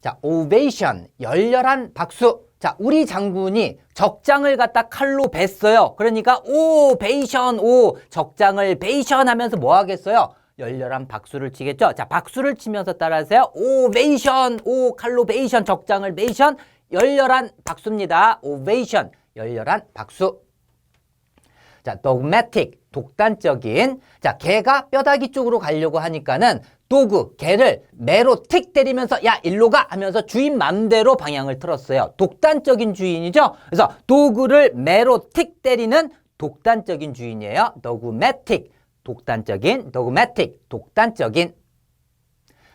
자, ovation, 열렬한 박수. 자, 우리 장군이 적장을 갖다 칼로 뱄어요. 그러니까 오, 베이션, 오, 적장을 베이션 하면서 뭐 하겠어요? 열렬한 박수를 치겠죠? 자, 박수를 치면서 따라하세요. 오베이션, 오, 칼로 베이션, 적장을 베이션, 열렬한 박수입니다. 오베이션, 열렬한 박수. 자, dogmatic, 독단적인. 자, 개가 뼈다귀 쪽으로 가려고 하니까는 도구, 개를 매로 틱 때리면서 야, 일로 가! 하면서 주인 맘대로 방향을 틀었어요. 독단적인 주인이죠? 그래서 도구를 매로 틱 때리는 독단적인 주인이에요. dogmatic, 독단적인, dogmatic, 독단적인.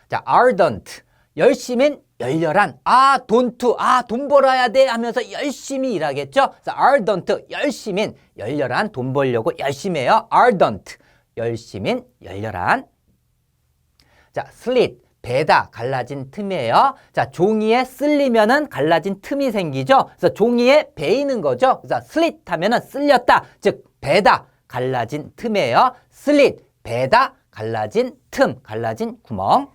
자, ardent, 열심인, 열렬한. 아, 돈투, 아, 돈 벌어야 돼 하면서 열심히 일하겠죠? 자, ardent, 열심인, 열렬한, 돈 벌려고 열심히 해요. ardent, 열심인, 열렬한. 자, slit, 베다, 갈라진 틈이에요. 자, 종이에 쓸리면은 갈라진 틈이 생기죠? 그래서 종이에 베이는 거죠? 그래서 slit 하면은 쓸렸다. 즉, 베다, 갈라진 틈이에요. slit, 베다, 갈라진 틈, 갈라진 구멍.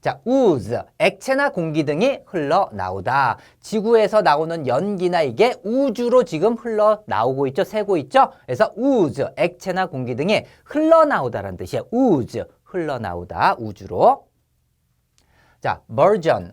자, ooze, 액체나 공기 등이 흘러나오다. 지구에서 나오는 연기나 이게 우주로 지금 흘러나오고 있죠? 새고 있죠? 그래서 ooze, 액체나 공기 등이 흘러나오다라는 뜻이에요. ooze, 흘러나오다, 우주로. 자, version,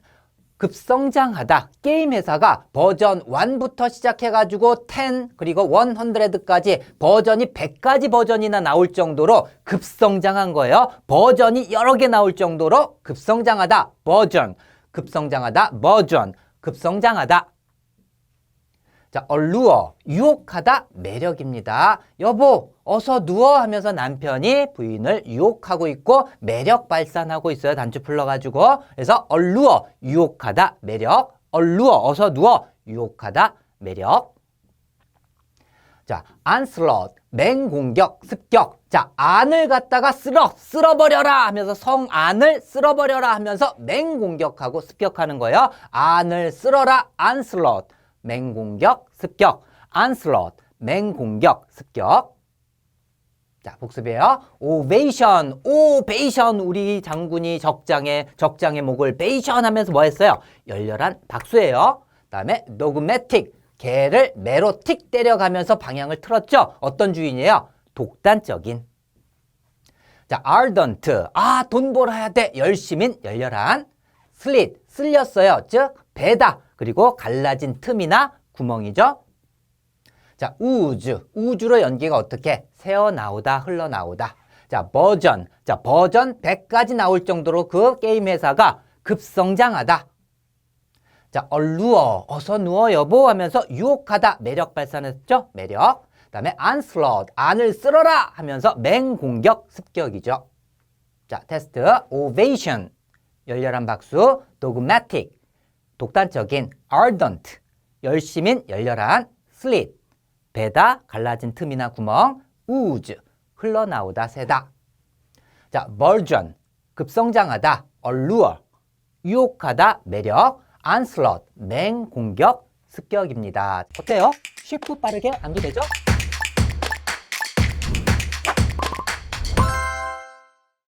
급성장하다. 게임 회사가 버전 1부터 시작해가지고 10 그리고 100까지 버전이 100가지 버전이나 나올 정도로 급성장한 거예요. 버전이 여러 개 나올 정도로 급성장하다. 버전, 급성장하다. 버전, 급성장하다. 자, allure, 유혹하다, 매력입니다. 여보, 어서 누워 하면서 남편이 부인을 유혹하고 있고 매력 발산하고 있어요. 단추 풀러가지고. 그래서 allure, 유혹하다, 매력. allure, 어서 누워, 유혹하다, 매력. 자, onslaught, 맹공격, 습격. 자, 안을 갖다가 쓸어, 쓸어버려라 하면서 성안을 쓸어버려라 하면서 맹공격하고 습격하는 거예요. 안을 쓸어라, onslaught. 맹공격, 습격, onslaught, 맹공격, 습격. 자, 복습이에요. ovation, ovation. 우리 장군이 적장에, 적장의 목을 베이션 하면서 뭐 했어요? 열렬한 박수예요. 다음에 dogmatic, 개를 매로 틱 때려가면서 방향을 틀었죠? 어떤 주인이에요? 독단적인. 자, ardent. 아, 돈 벌어야 돼. 열심인, 열렬한. slit, 쓸렸어요. 즉, 배다. 그리고 갈라진 틈이나 구멍이죠. 자, 우주. 우주로 연기가 어떻게? 새어나오다, 흘러나오다. 자, 버전. 자, 버전 100까지 나올 정도로 그 게임 회사가 급성장하다. 자, 얼루어. 어서 누워 여보 하면서 유혹하다. 매력 발산했죠? 매력. 그 다음에 onslaught. 안을 쓸어라 하면서 맹공격, 습격이죠. 자, 테스트. ovation. 열렬한 박수. dogmatic. 독단적인 ardent, 열심인 열렬한 slit, 배다 갈라진 틈이나 구멍, ooze, 흘러나오다 새다. 자, version, 급성장하다, allure, 유혹하다, 매력, onslaught, 맹 공격, 습격입니다. 어때요? 쉽고 빠르게 암기되죠?